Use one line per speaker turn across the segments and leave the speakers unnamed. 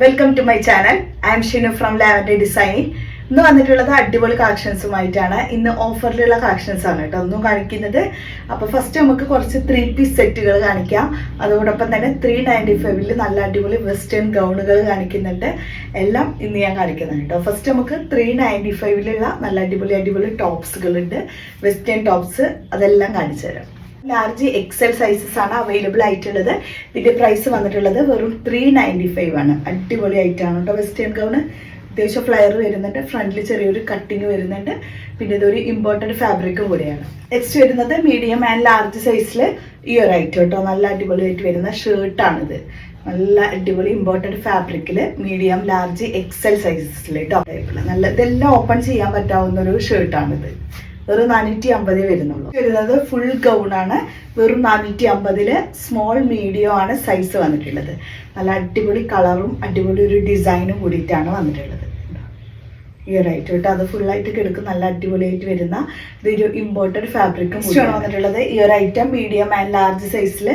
Welcome to my channel I'm Shinu from lavender designing ഇന്ന് വന്നിട്ടുള്ളത് അടിപൊളി കളക്ഷൻസുമായിട്ടാണ് ഇന്ന് ഓഫറിലുള്ള കളക്ഷൻസ് ആണ് കേട്ടോ. ഒന്നും കാണിക്കുന്നത്. അപ്പോൾ ഫസ്റ്റ് നമുക്ക് കുറച്ച് ത്രീ പീസ് സെറ്റുകൾ കാണിക്കാം. അതോടൊപ്പം തന്നെ ത്രീ നയന്റി ഫൈവിൽ നല്ല അടിപൊളി വെസ്റ്റേൺ ഗൗണുകൾ കാണിക്കുന്നുണ്ട്. എല്ലാം ഇന്ന് ഞാൻ കാണിക്കുന്നത് കേട്ടോ. ഫസ്റ്റ് നമുക്ക് ത്രീ നയന്റി ഫൈവിലുള്ള നല്ല അടിപൊളി അടിപൊളി ടോപ്സുകളുണ്ട് വെസ്റ്റേൺ ടോപ്സ് അതെല്ലാം കാണിച്ചു തരാം ലാർജ് എക്സൽ സൈസസ് ആണ് അവൈലബിൾ ആയിട്ടുള്ളത്. ഇതിന്റെ പ്രൈസ് വന്നിട്ടുള്ളത് വെറും ത്രീ നയന്റി ഫൈവ് ആണ്. അടിപൊളി ആയിട്ടാണ് കേട്ടോ വെസ്റ്റേൺ ഗൗൺ അത്യാവശ്യം ഫ്ലയർ വരുന്നുണ്ട്. ഫ്രണ്ടിൽ ചെറിയൊരു കട്ടിങ് വരുന്നുണ്ട്. പിന്നെ ഇതൊരു ഇമ്പോർട്ടന്റ് ഫാബ്രിക്കും കൂടിയാണ്. നെക്സ്റ്റ് വരുന്നത് മീഡിയം ആൻഡ് ലാർജ് സൈസിൽ ഈ ഒരു ഐറ്റം കേട്ടോ നല്ല അടിപൊളിയായിട്ട് വരുന്ന ഷർട്ടാണിത് നല്ല അടിപൊളി ഇമ്പോർട്ടന്റ് ഫാബ്രിക്കിൽ മീഡിയം ലാർജ് എക്സൽ സൈസസിൽ കേട്ടോ നല്ല ഇതെല്ലാം ഓപ്പൺ ചെയ്യാൻ പറ്റാവുന്ന ഒരു ഷർട്ടാണിത് വെറും നാനൂറ്റി അമ്പതേ വരുന്നുള്ളൂ. വരുന്നത് ഫുൾ ഗൗൺ ആണ്. വെറും നാനൂറ്റി അമ്പതിൽ സ്മോൾ മീഡിയം ആണ് സൈസ് വന്നിട്ടുള്ളത്. നല്ല അടിപൊളി കളറും അടിപൊളി ഒരു ഡിസൈനും കൂടിയിട്ടാണ് വന്നിട്ടുള്ളത്. ഇയർ ആയിട്ട് കേട്ടോ. അത് ഫുള്ളായിട്ട് കിടക്കും. നല്ല അടിപൊളിയായിട്ട് വരുന്ന ഇതൊരു ഇമ്പോർട്ടന്റ് ഫാബ്രിക്കും കൂടിയാണ് വന്നിട്ടുള്ളത്. ഒരു ഐറ്റം മീഡിയം ആൻഡ് ലാർജ് സൈസിൽ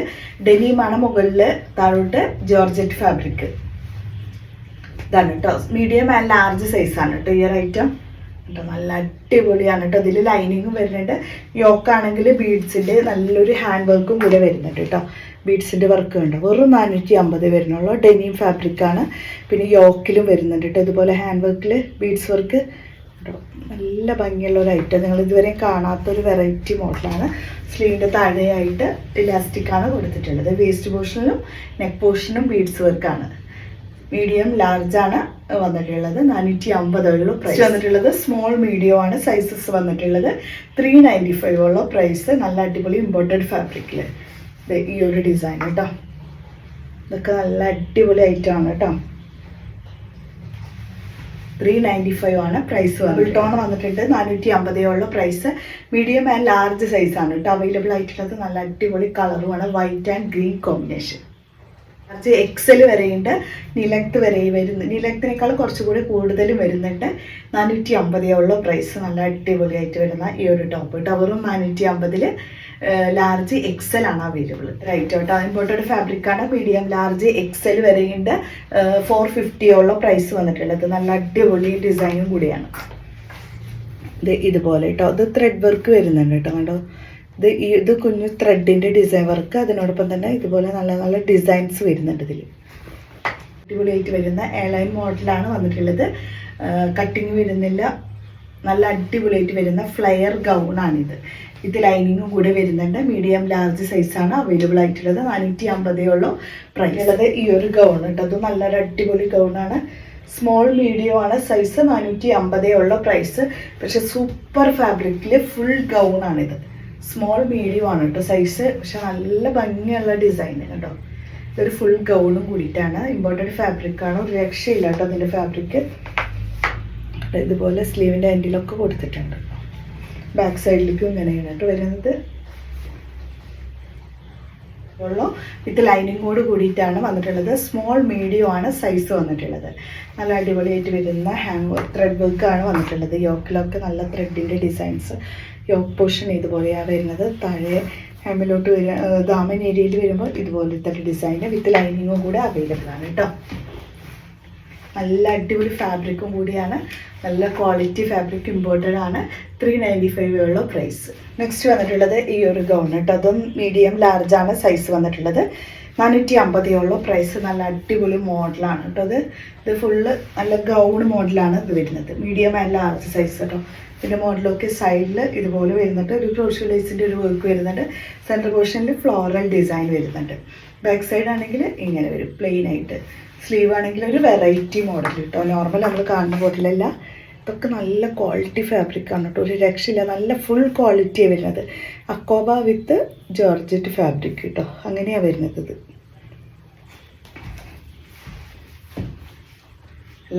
ഡെനിയുമാണ് മുകളിൽ താഴോട്ട് ജോർജറ്റ് ഫാബ്രിക് ഇതാണ് കേട്ടോ. മീഡിയം ആൻഡ് ലാർജ് സൈസാണ് കേട്ടോ ഒരു ഐറ്റം കേട്ടോ നല്ല അടിപൊളിയാണ് കേട്ടോ. ഇതിൽ ലൈനിങ്ങും വരുന്നുണ്ട്. യോക്കാണെങ്കിൽ ബീഡ്സിന്റെ നല്ലൊരു ഹാൻഡ് വർക്കും കൂടെ വരുന്നുണ്ട് കേട്ടോ. ബീഡ്സിന്റെ വർക്ക് ഉണ്ട് വെറും നാനൂറ്റി അമ്പത് വരുന്നുള്ളൂ ഡെനിയും ഫാബ്രിക്കാണ് പിന്നെ യോക്കിലും വരുന്നുണ്ട് കേട്ടോ. ഇതുപോലെ ഹാൻഡ് വർക്കിൽ ബീഡ്സ് വർക്ക് നല്ല ഭംഗിയുള്ള ഒരു ഐറ്റം നിങ്ങൾ ഇതുവരെ കാണാത്തൊരു വെറൈറ്റി മോഡലാണ് സ്ലീവിന്റെ താഴെയായിട്ട് ഇലാസ്റ്റിക്കാണ് കൊടുത്തിട്ടുള്ളത്. വേസ്റ്റ് പോർഷനിലും നെക്ക് പോർഷനും ബീഡ്സ് വർക്കാണ് മീഡിയം ലാർജ് ആണ് വന്നിട്ടുള്ളത്. നാനൂറ്റി അമ്പതുള്ള പ്രൈസ് വന്നിട്ടുള്ളത് സ്മോൾ മീഡിയം ആണ് സൈസസ് വന്നിട്ടുള്ളത്. ത്രീ നയന്റി ഫൈവ് ഉള്ള പ്രൈസ് നല്ല അടിപൊളി ഇമ്പോർട്ടഡ് ഫാബ്രിക്കിൽ ഈ ഒരു ഡിസൈൻ കേട്ടോ ഇതൊക്കെ നല്ല അടിപൊളി ഐറ്റം ആണ് കേട്ടോ ത്രീ നയന്റി ഫൈവ് ആണ് പ്രൈസ് വന്നത് ടോൺ വന്നിട്ടുണ്ട്. നാനൂറ്റി അമ്പതേ ഉള്ള price medium and large size ആണ് കേട്ടോ അവൈലബിൾ ആയിട്ടുള്ളത്. നല്ല അടിപൊളി കളറുമാണ് white and green combination large XL വരെയുണ്ട് നിലത്ത് വരെ വരുന്നു നീലക്തിനേക്കാൾ കുറച്ചുകൂടി കൂടുതലും വരുന്നുണ്ട്. നാനൂറ്റി അമ്പതേ ഉള്ള പ്രൈസ് നല്ല അടിപൊളിയായിട്ട് വരുന്ന ഈ ഒരു ടോപ്പ് ടവറും വെറും നാനൂറ്റി അമ്പതിൽ ലാർജ് എക്സൽ ആണ് അവൈലബിൾ റൈറ്റ് കേട്ടോ ഇമ്പോർട്ടഡ് ഫാബ്രിക്കാണ് മീഡിയം ലാർജ് എക്സൽ വരെയുണ്ട്. ഫോർ ഫിഫ്റ്റിയോളം പ്രൈസ് വന്നിട്ടുള്ളത്. നല്ല അടിപൊളി ഡിസൈനും കൂടിയാണ്. ഇത് ഇതുപോലെ കേട്ടോ ഇത് ത്രെഡ് വർക്ക് വരുന്നുണ്ട് കേട്ടോ കണ്ടോ? ഇത് ഇത് കുഞ്ഞു ത്രെഡിന്റെ ഡിസൈൻ വർക്ക് അതിനോടൊപ്പം തന്നെ ഇതുപോലെ നല്ല നല്ല ഡിസൈൻസ് വരുന്നുണ്ട് ഇതിൽ അടിപൊളിയായിട്ട് വരുന്ന എയർലൈൻ മോഡലാണ് വന്നിട്ടുള്ളത്. കട്ടിങ് വരുന്നില്ല. നല്ല അടിപൊളിയായിട്ട് വരുന്ന ഫ്ലെയർ ഗൗണാണിത് ഇത് ലൈനിങ്ങും കൂടെ വരുന്നുണ്ട്. മീഡിയം ലാർജ് സൈസാണ് അവൈലബിൾ ആയിട്ടുള്ളത്. നാനൂറ്റി അമ്പതേ ഉള്ളൂ പ്രൈസ് ഉള്ളത് ഈ ഒരു ഗൗൺ കേട്ടോ അത് നല്ലൊരു അടിപൊളി ഗൗണാണ് സ്മോൾ മീഡിയം ആണ്. സൈസ് നാനൂറ്റി അമ്പതേ ഉള്ള പ്രൈസ് പക്ഷെ സൂപ്പർ ഫാബ്രിക്കിൽ ഫുൾ ഗൗൺ ആണിത്. സ്മോൾ മീഡിയം ആണ് കേട്ടോ സൈസ് പക്ഷെ നല്ല ഭംഗിയുള്ള ഡിസൈൻ കേട്ടോ ഇതൊരു ഫുൾ ഗൗണും കൂടിയിട്ടാണ്. ഇമ്പോർട്ടന്റ് ഫാബ്രിക്കാണ് ഒരു രക്ഷയില്ല കേട്ടോ അതിന്റെ ഫാബ്രിക് ഇതുപോലെ സ്ലീവിന്റെ എൻഡിലൊക്കെ കൊടുത്തിട്ടുണ്ട്. ബാക്ക് സൈഡിലേക്കും ഇങ്ങനെയാണ് കേട്ടോ വരുന്നത്. ഉള്ളൂ. വിത്ത് ലൈനിങ്ങോട് കൂടിയിട്ടാണ് വന്നിട്ടുള്ളത്. സ്മോൾ മീഡിയം ആണ് സൈസ് വന്നിട്ടുള്ളത്. നല്ല അടിപൊളിയായിട്ട് വരുന്ന ഹാങ് ത്രെഡ് വർക്ക് ആണ് വന്നിട്ടുള്ളത്. യോക്കിലൊക്കെ നല്ല ത്രെഡിന്റെ ഡിസൈൻസ് യോക്ക് പോർഷൻ ഇതുപോലെയാണ് വരുന്നത്. താഴെ ഹാമിലോട്ട് വരിക ദാമൻ ഏരിയയിൽ വരുമ്പോൾ ഇതുപോലത്തെ ഒരു ഡിസൈൻ വിത്ത് ലൈനിങ്ങും കൂടെ അവൈലബിൾ ആണ് കേട്ടോ. നല്ല അടിപൊളി ഫാബ്രിക്കും കൂടിയാണ്. നല്ല ക്വാളിറ്റി ഫാബ്രിക് ഇമ്പോർട്ടഡ് ആണ്. ത്രീ നയന്റി ഫൈവ് ഉള്ള പ്രൈസ് നെക്സ്റ്റ് വന്നിട്ടുള്ളത് ഈ ഒരു ഗൗൺ കേട്ടോ. അതും മീഡിയം ലാർജാണ് സൈസ് വന്നിട്ടുള്ളത്. നാനൂറ്റി അമ്പതിയുള്ള പ്രൈസ് നല്ല അടിപൊളി മോഡലാണ് കേട്ടോ അത്. ഇത് ഫുള്ള് നല്ല ഗൗൺ മോഡലാണ് ഇത് വരുന്നത്. മീഡിയം ആൻഡ് ലാർജ് സൈസ് കേട്ടോ. പിന്നെ മോഡലൊക്കെ സൈഡിൽ ഇതുപോലെ വരുന്നുണ്ട്. ഒരു ലൈസിന്റെ ഒരു വർക്ക് വരുന്നുണ്ട്. സെന്റർ പോർഷനിൽ ഫ്ലോറൽ ഡിസൈൻ വരുന്നുണ്ട്. ബാക്ക് സൈഡ് ആണെങ്കിൽ ഇങ്ങനെ വരും പ്ലെയിൻ ആയിട്ട്. സ്ലീവ് ആണെങ്കിൽ ഒരു വെറൈറ്റി മോഡൽ കേട്ടോ നോർമൽ നമ്മൾ കാണുന്ന പോലെയല്ല ഇതൊക്കെ നല്ല ക്വാളിറ്റി ഫാബ്രിക് ആണ് കേട്ടോ ഒരു രക്ഷയില്ല. നല്ല ഫുൾ ക്വാളിറ്റിയാണ് വരുന്നത്. അക്കോബ വിത്ത് ജോർജറ്റ് ഫാബ്രിക് കേട്ടോ അങ്ങനെയാണ് വരുന്നത് ഇത്.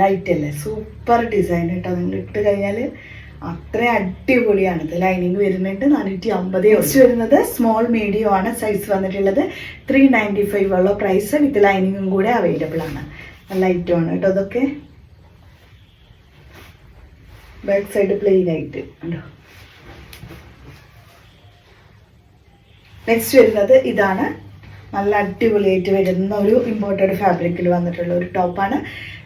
ലൈറ്റ് അല്ലേ? സൂപ്പർ ഡിസൈൻ കേട്ടോ നിങ്ങൾ ഇട്ട് കഴിഞ്ഞാൽ അത്ര അടിപൊളിയാണ് ഇത് ലൈനിങ് വരുന്നുണ്ട്. നാനൂറ്റി അമ്പത് വരുന്നത് സ്മോൾ മീഡിയം ആണ്. സൈസ് വന്നിട്ടുള്ളത് ത്രീ നയന്റി ഫൈവ് ഉള്ള പ്രൈസ് വിത്ത് ലൈനിങ്ങും കൂടെ അവൈലബിൾ ആണ്. നല്ല ഐറ്റമാണ് കേട്ടോ അതൊക്കെ ബാക്ക് സൈഡ് പ്ലെയിൻ ആയിട്ട്. ഉണ്ടോ നെക്സ്റ്റ് വരുന്നത് ഇതാണ്. നല്ല അടിപൊളിയായിട്ട് വരുന്ന ഒരു ഇമ്പോർട്ടഡ് ഫാബ്രിക്കിൽ വന്നിട്ടുള്ള ഒരു ടോപ്പാണ്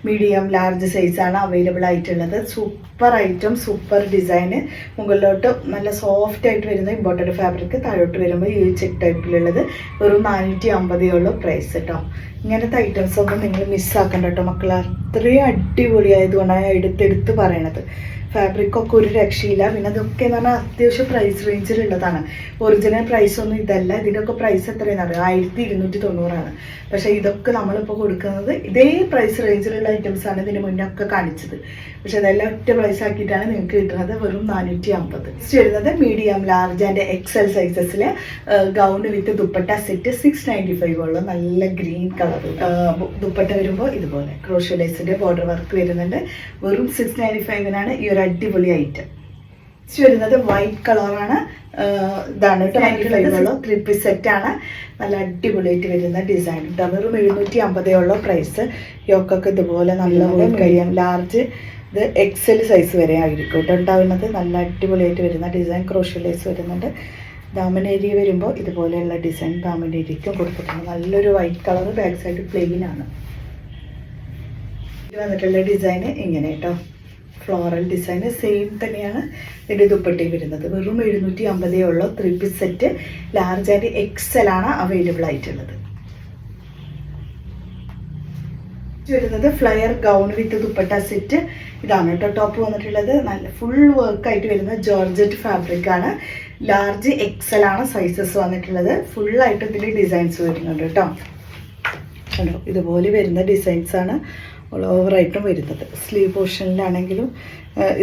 മീഡിയം ലാർജ് സൈസാണ് അവൈലബിൾ ആയിട്ടുള്ളത്. സൂപ്പർ ഐറ്റം സൂപ്പർ ഡിസൈന് മുകളിലോട്ട് നല്ല സോഫ്റ്റ് ആയിട്ട് വരുന്ന ഇമ്പോർട്ടഡ് ഫാബ്രിക് താഴോട്ട് വരുമ്പോൾ ഈ ചെക്ക് ടൈപ്പിലുള്ളത് വെറും നാനൂറ്റി അമ്പതേ ഉള്ളൂ പ്രൈസ് കേട്ടോ ഇങ്ങനത്തെ ഐറ്റംസ് ഒന്നും നിങ്ങൾ മിസ്സാക്കണ്ട കേട്ടോ മക്കൾ അത്രയും അടിപൊളിയായതുകൊണ്ടാണ് ഞാൻ എടുത്തെടുത്ത് പറയണത്. ഫാബ്രിക് ഒക്കെ ഒരു രക്ഷയില്ല. പിന്നെ അതൊക്കെ എന്ന് പറഞ്ഞാൽ അത്യാവശ്യം പ്രൈസ് റേഞ്ചിലുള്ളതാണ് ഒറിജിനൽ പ്രൈസ് ഒന്നും ഇതല്ല. ഇതിന്റെയൊക്കെ പ്രൈസ് എത്രയാണ് അറിയാം? ആയിരത്തി ഇരുന്നൂറ്റി തൊണ്ണൂറാണ് പക്ഷേ ഇതൊക്കെ നമ്മളിപ്പോൾ കൊടുക്കുന്നത് ഇതേ പ്രൈസ് റേഞ്ചിലുള്ള ഐറ്റംസ് ആണ് ഇതിന് മുന്നേ ഒക്കെ കാണിച്ചത്. പക്ഷേ അതെല്ലാം ഒറ്റ പ്രൈസ് ആക്കിയിട്ടാണ് നിങ്ങൾക്ക് കിട്ടുന്നത്. വെറും നാനൂറ്റി അമ്പത് വരുന്നത് medium large and XL സൈസസിൽ gown with dupatta set six ninety five ഉള്ള നല്ല ഗ്രീൻ കളർ ദുപ്പട്ട വരുമ്പോൾ ഇതുപോലെ. ക്രോഷ്യലൈസിന്റെ ബോർഡർ വർക്ക് വരുന്നുണ്ട്. വെറും സിക്സ് നയന്റി ഫൈവിനാണ് ഈ ഒരു അടിപൊളി ഐറ്റം ഇത് വരുന്നത് വൈറ്റ് കളറാണ് ഇതാണ് കേട്ടോ ത്രീ പീസ് സെറ്റ് ആണ്. നല്ല അടിപൊളിയായിട്ട് വരുന്ന ഡിസൈൻ കേട്ടോ വെറും എഴുന്നൂറ്റി അമ്പതേ ഉള്ള പ്രൈസ് യോക്കൊക്കെ ഇതുപോലെ നല്ല കഴിയാം ലാർജ് ഇത് എക്സൽ സൈസ് വരെ ആയിരിക്കും കേട്ടോ. ഉണ്ടാവുന്നത് നല്ല അടിപൊളിയായിട്ട് വരുന്ന ഡിസൈൻ ക്രോഷ്യലൈസ് വരുന്നുണ്ട്. ദാമനേരി വരുമ്പോൾ ഇതുപോലെയുള്ള ഡിസൈൻ ദാമനേരിക്കും കൊടുത്തിട്ടുണ്ട്. നല്ലൊരു white colour back side plain ആണ്. ഇത് വന്നിട്ടുള്ള ഡിസൈന് ഇങ്ങനെ കേട്ടോ. ഫ്ലോറൽ ഡിസൈന് സെയിം തന്നെയാണ് ഇതിന്റെ ദുപ്പട്ടി വരുന്നത്. വെറും എഴുന്നൂറ്റി അമ്പതേ ഉള്ളൂ. Three piece set large and XL ആണ് അവൈലബിൾ ആയിട്ടുള്ളത്. വരുന്നത് flare gown with dupatta set ഇതാണ് കേട്ടോ. ടോപ്പ് വന്നിട്ടുള്ളത്. നല്ല ഫുൾ വർക്ക് ആയിട്ട് വരുന്ന ജോർജറ്റ് ഫാബ്രിക് ആണ്. ലാർജ് എക്സൽ ആണ് സൈസസ് വന്നിട്ടുള്ളത്. ഫുള്ളായിട്ട് ഇതിൽ ഡിസൈൻസ് വരുന്നുണ്ട് കേട്ടോ. കണ്ടോ? ഇതുപോലെ വരുന്ന ഡിസൈൻസ് ആണ്. ഓൾ ഓവറായിട്ടും വരുന്നത്. സ്ലീവ് പോർഷനിലാണെങ്കിലും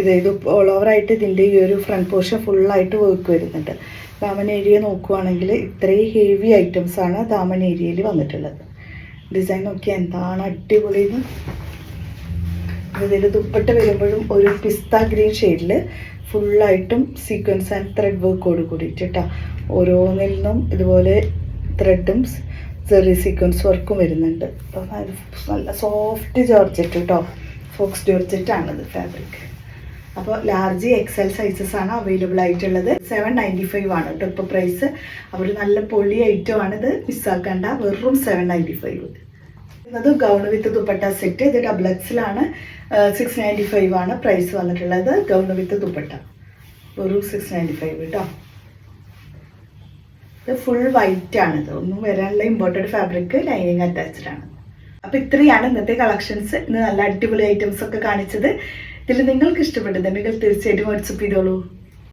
ഇത് ഇത് ഓൾ ഓവറായിട്ട് ഇതിന്റെ ഈ ഒരു ഫ്രണ്ട് പോർഷൻ ഫുള്ളായിട്ട് വർക്ക് വരുന്നുണ്ട്. ദാമൻ ഏരിയ നോക്കുവാണെങ്കിൽ ഇത്രയും ഹെവി ഐറ്റംസ് ആണ് ദാമൻ ഏരിയയിൽ വന്നിട്ടുള്ളത്. ഡിസൈൻ നോക്കിയാൽ എന്താണ് അടിപൊളി ഇതിൽ ദുപ്പട്ട വരുമ്പോഴും ഒരു പിസ്ത ഗ്രീൻ ഷെയ്ഡിൽ ഫുള്ളായിട്ടും സീക്വൻസ് ആൻഡ് ത്രെഡ് വർക്കോട് കൂടിയിട്ട് കേട്ടോ ഓരോന്നിൽ നിന്നും ഇതുപോലെ ത്രെഡും ചെറിയ സീക്വൻസ് വർക്കും വരുന്നുണ്ട്. അപ്പോൾ നല്ല സോഫ്റ്റ് ജോർജറ്റ് കേട്ടോ ഫോക്സ് ജോർജറ്റ് ആണിത് ഫാബ്രിക് അപ്പോൾ ലാർജ് എക്സൽ സൈസസ് ആണ് അവൈലബിൾ ആയിട്ടുള്ളത്. സെവൻ നയന്റി ഫൈവ് ആണ് കേട്ടോ ഇപ്പോൾ പ്രൈസ് അവർ നല്ല പൊളി ഐറ്റം ആണിത് മിസ്സാക്കണ്ട വെറും സെവൻ നയന്റി ഫൈവ് ഇത് ഗൗൺ വിത്ത് ദുപ്പട്ട സെറ്റ് ഇത് ഡബിൾ എക്സിലാണ് സിക്സ് നയന്റി ഫൈവ് ആണ് പ്രൈസ് വന്നിട്ടുള്ളത്. Gown with dupatta. വെറും സിക്സ് നയന്റി ഫൈവ് കേട്ടോ ഇത് ഫുൾ വൈറ്റ് ആണ്. ഇത് ഒന്നും വരാനുള്ള ഇമ്പോർട്ടഡ് ഫാബ്രിക് ലൈനിങ് അറ്റാച്ച്ഡ് ആണ്. അപ്പോൾ ഇത്രയാണ് ഇന്നത്തെ കളക്ഷൻസ് ഇന്ന് നല്ല അടിപൊളി ഐറ്റംസ് ഒക്കെ കാണിച്ചത്. ഇതിൽ നിങ്ങൾക്ക് ഇഷ്ടപ്പെട്ടത് തീർച്ചയായിട്ടും വാട്സപ്പ് ചെയ്തോളൂ.